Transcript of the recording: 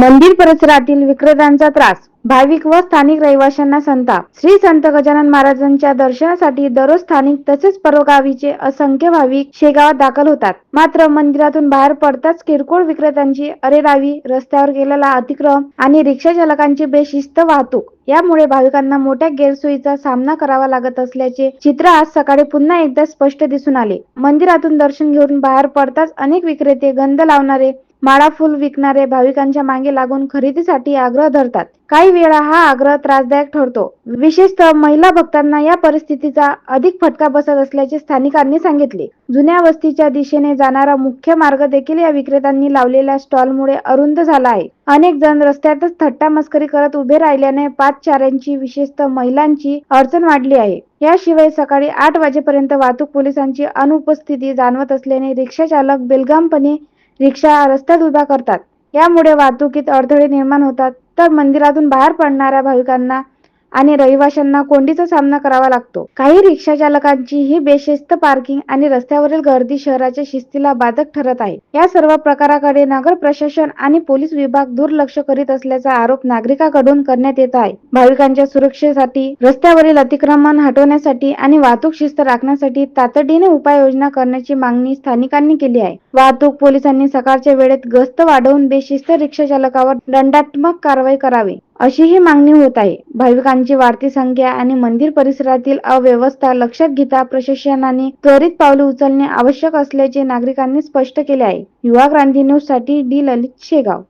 मंदिर परिसरातील विक्रेत्यांचा त्रास. भाविक व स्थानिक रहिवाशांना संताप. श्री संत गजानन महाराजांच्या दर्शनासाठी दररोज स्थानिक तसेच परगावीचे असंख्य भाविक शेगावात दाखल होतात. मात्र मंदिरातून बाहेर पडताच किरकोळ विक्रेत्यांची अरेरावी रस्त्यावर केलेला अतिक्रम आणि रिक्षा चालकांची बेशिस्त वाहतूक. यामुळे भाविकांना मोठ्या गैरसोयीचा सामना करावा लागत असल्याचे चित्र आज सकाळी पुन्हा एकदा स्पष्ट दिसून आले. मंदिरातून दर्शन घेऊन बाहेर पडताच अनेक विक्रेते गंध लावणारे माळा फुल विकणारे भाविकांच्या मागे लागून खरेदीसाठी आग्रह धरतात. काही वेळा हा आग्रह त्रासदायक ठरतो. विशेषतः महिला भक्तांना या परिस्थितीचा अधिक फटका बसत असल्याचे स्थानिकांनी सांगितले. जुन्या वस्तीच्या दिशेने जाणारा मुख्य मार्ग देखील या विक्रेत्यांनी लावलेल्या स्टॉलमुळे अरुंद झाला आहे. अनेक जण रस्त्यातच थट्टा मस्करी करत उभे राहिल्याने पादचाऱ्यांची विशेषतः महिलांची अडचण वाढली आहे. याशिवाय सकाळी आठ वाजेपर्यंत वाहतूक पोलिसांची अनुपस्थिती जाणवत असल्याने रिक्षा चालक बेलगामपणे रिक्षा रस्त्यात उभ्या करतात. यामुळे वाहतुकीत अडथळे निर्माण होतात. तर मंदिरातून बाहेर पडणाऱ्या भाविकांना आणि रहिवाशांना कोंडीचा सामना करावा लागतो. काही रिक्षा चालकांची ही बेशिस्त पार्किंग आणि रस्त्यावरील गर्दी शहराच्या शिस्तीला बाधक ठरत आहे. या सर्व प्रकाराकडे नगर प्रशासन आणि पोलीस विभाग दुर्लक्ष करीत असल्याचा आरोप नागरिकांकडून करण्यात येत आहे. भाविकांच्या सुरक्षेसाठी रस्त्यावरील अतिक्रमण हटवण्यासाठी आणि वाहतूक शिस्त राखण्यासाठी तातडीने उपाययोजना करण्याची मागणी स्थानिकांनी केली आहे. वाहतूक पोलिसांनी सकाळच्या वेळेत गस्त वाढवून बेशिस्त रिक्षा चालकावर दंडात्मक कारवाई करावी. अशी ही मागणी होत आहे. भाविकांची वाढती संख्या आणि मंदिर परिसरातील अव्यवस्था लक्षात घेता प्रशासनाने त्वरित पावले उचलणे आवश्यक असल्याचे नागरिकांनी स्पष्ट केले आहे. युवा क्रांती न्यूजसाठी डी. ललित शेगाव.